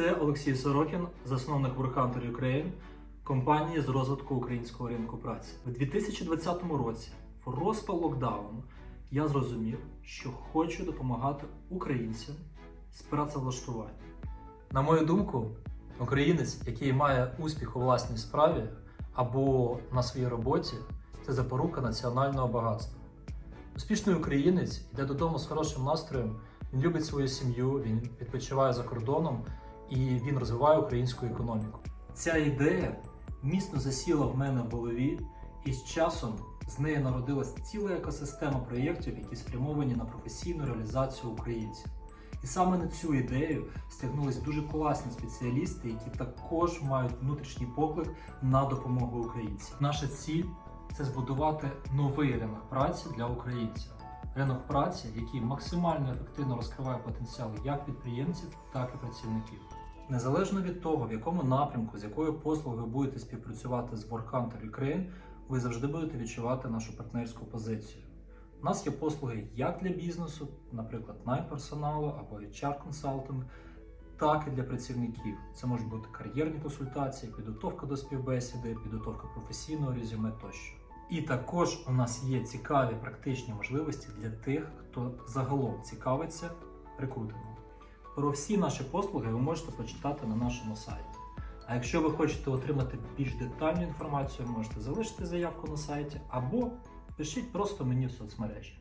Це Олексій Сорокін, засновник WorkHunter Ukraine, компанії з розвитку українського ринку праці. У 2020 році, в розпал локдауну, я зрозумів, що хочу допомагати українцям з працевлаштуванням. На мою думку, українець, який має успіх у власній справі або на своїй роботі, це запорука національного багатства. Успішний українець йде додому з хорошим настроєм, він любить свою сім'ю, він відпочиває за кордоном і він розвиває українську економіку. Ця ідея міцно засіла в мене в голові, і з часом з неї народилась ціла екосистема проєктів, які спрямовані на професійну реалізацію українців. І саме на цю ідею стягнулись дуже класні спеціалісти, які також мають внутрішній поклик на допомогу українцям. Наша ціль це збудувати новий ринок праці для українців. Ринок праці, який максимально ефективно розкриває потенціал як підприємців, так і працівників. Незалежно від того, в якому напрямку, з якою послугою ви будете співпрацювати з WorkHunter Ukraine, ви завжди будете відчувати нашу партнерську позицію. У нас є послуги як для бізнесу, наприклад, найперсоналу або HR консалтинг, так і для працівників. Це можуть бути кар'єрні консультації, підготовка до співбесіди, підготовка професійного резюме тощо. І також у нас є цікаві практичні можливості для тих, хто загалом цікавиться рекрутингом. Про всі наші послуги ви можете почитати на нашому сайті. А якщо ви хочете отримати більш детальну інформацію, можете залишити заявку на сайті або пишіть просто мені в соцмережі.